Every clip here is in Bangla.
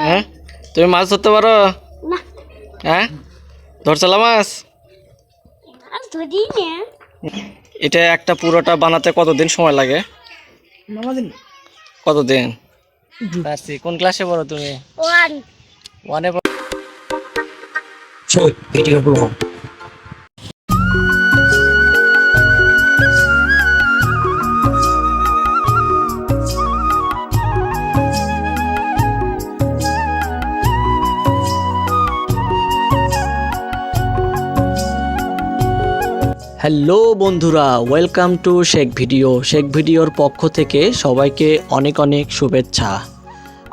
হ্যাঁ? তুমি মাছ ধরতে পারো? না। হ্যাঁ? ধরছালা মাছ? এটা একটা পুরোটা বানাতে কতদিন সময় লাগে? কতদিন? কোন ক্লাসে পড়ো তুমি? ওয়ান ওয়ানে হ্যালো বন্ধুরা, welcome to Sheikh video. Sheikh ভিডিওর পক্ষ থেকে সবাইকে অনেক অনেক শুভেচ্ছা।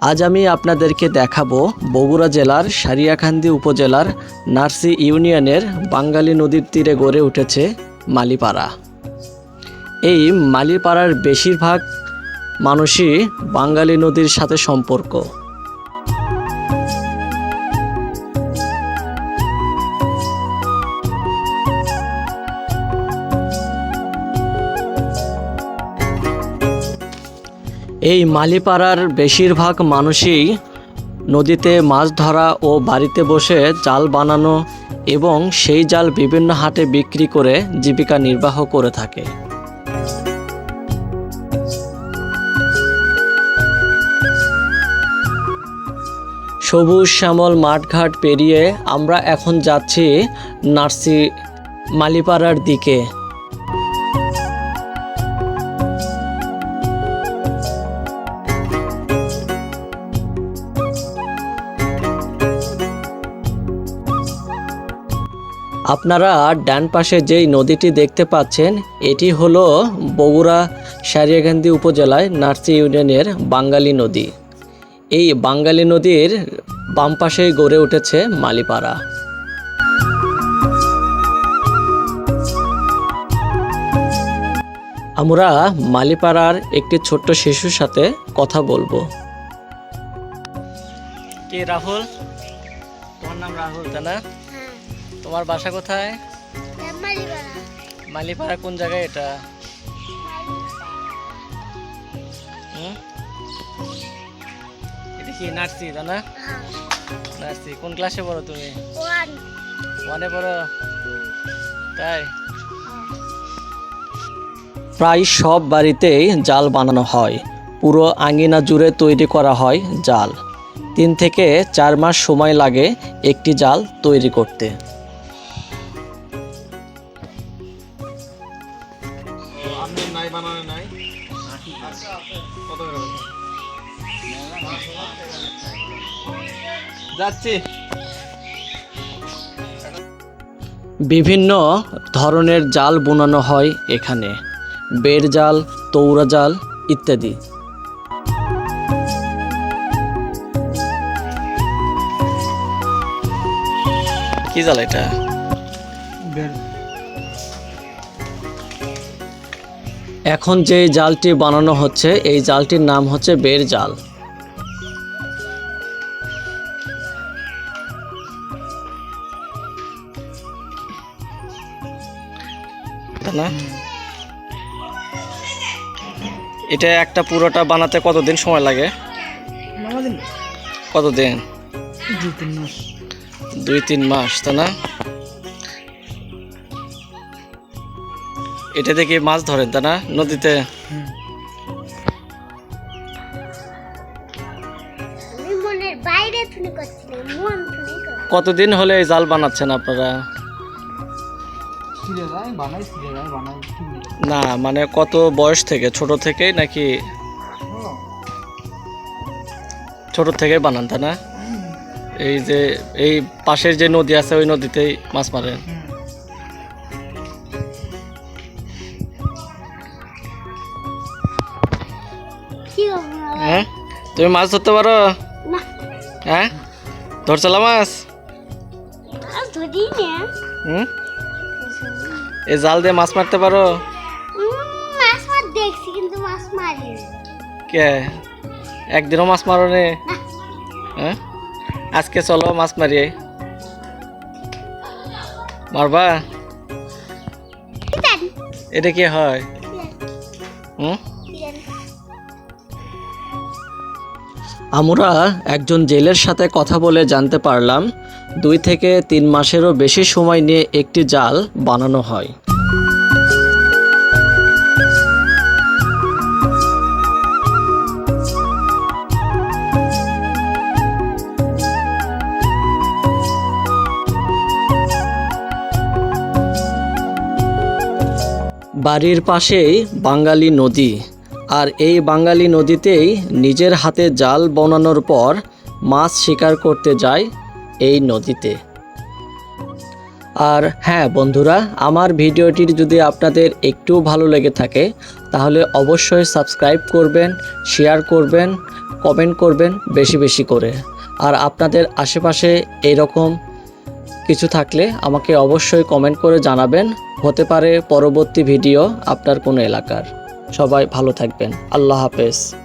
আজ আমি আপনাদেরকে দেখাবো বগুড়া জেলার সারিয়াকান্দি উপজেলার নার্সি ইউনিয়নের বাঙ্গালী নদীর তীরে গড়ে উঠেছে মালিপাড়া। এই মালিপাড়ার বেশিরভাগ মানুষই বাঙ্গালী নদীর সাথে সম্পর্ক। এই মালিপাড়ার বেশিরভাগ মানুষই নদীতে মাছ ধরা ও বাড়িতে বসে জাল বানানো এবং সেই জাল বিভিন্ন হাটে বিক্রি করে জীবিকা নির্বাহ করে থাকে। সবুজ শ্যামল মাঠঘাট পেরিয়ে আমরা এখন যাচ্ছি নার্সি মালিপাড়ার দিকে। আপনারা ডান পাশে যেই নদীটি দেখতে পাচ্ছেন, এটি হলো বগুড়া সারিয়াকান্দি উপজেলায় নার্সি ইউনিয়নের বাঙ্গালী নদী। এই বাঙ্গালী নদীর বাম পাশেই গড়ে উঠেছে মালিপাড়া। আমরা মালিপাড়ার একটি ছোট্ট শিশুর সাথে কথা বলব। কি রাহুল? তোমার নাম রাহুল, তাই না? তোমার বাসা কোথায়? মালিপাড়া। কোন জায়গায় এটা? এটা কি নার্সি হ্যাঁ। নার্সি। কোন ক্লাসে পড়ো তুমি? ওয়ান। পড়ো? তাই? প্রায় সব বাড়িতেই জাল বানানো হয়। পুরো আঙ্গিনা জুড়ে তৈরি করা হয় জাল। তিন থেকে চার মাস সময় লাগে একটি জাল তৈরি করতে। যাচ্ছি। বিভিন্ন ধরনের জাল বোনানো হয় এখানে। বেড় জাল তৌরা জাল ইত্যাদি। কি জাল এটা? এখন যে জালটি বানানো হচ্ছে এই জালটির নাম হচ্ছে বেড় জাল। না? এটা একটা পুরোটা বানাতে কতদিন সময় লাগে? কতদিন? দুই তিন মাস তাই না? এটা থেকে মাছ ধরেন তাই না? নদীতে? আমি মনের বাইরে থুনি করছিলাম মন থুনি কর কতদিন হলে এই জাল বানাচ্ছেন আপনারা? না মানে কত বয়স থেকে? ছোট থেকে নাকি ছোট থেকে বানান তাই না? এই যে এই পাশের যে নদী আছে ওই নদীতেই মাছ মারেন? হ্যাঁ? তুমি মাছ ধরতে পারো? না। হ্যাঁ? ধরছালা মাছ? আর ধরি না হুম? এই জাল দিয়ে মাছ মারতে পারো? মাছ মার দেখছি কিন্তু মাছ মারি কে? একদিনও মাছ মারো নে? হ্যাঁ? আজকে চলো মাছ মারি। মারবা? এটা কি হয়? হুম? আমরা একজন জেলের সাথে কথা বলে জানতে পারলাম দুই থেকে তিন মাসেরও বেশি সময় নিয়ে একটি জাল বানানো হয়। বাড়ির পাশেই বাঙালি নদী, আর এই বাঙালি নদীতেই নিজের হাতে জাল বানানোর পর মাছ শিকার করতে যায় এই নদীতে। আর হ্যাঁ বন্ধুরা, আমার ভিডিওটির যদি আপনাদের একটু ভালো লেগে থাকে, তাহলে অবশ্যই সাবস্ক্রাইব করবেন শেয়ার করবেন কমেন্ট করবেন বেশি বেশি করে। আর আপনাদের আশেপাশে এরকম কিছু থাকলে আমাকে অবশ্যই কমেন্ট করে জানাবেন। হতে পারে পরবর্তী ভিডিও আপনার কোনো এলাকার। সবাই ভালো থাকবেন। আল্লাহ হাফেজ।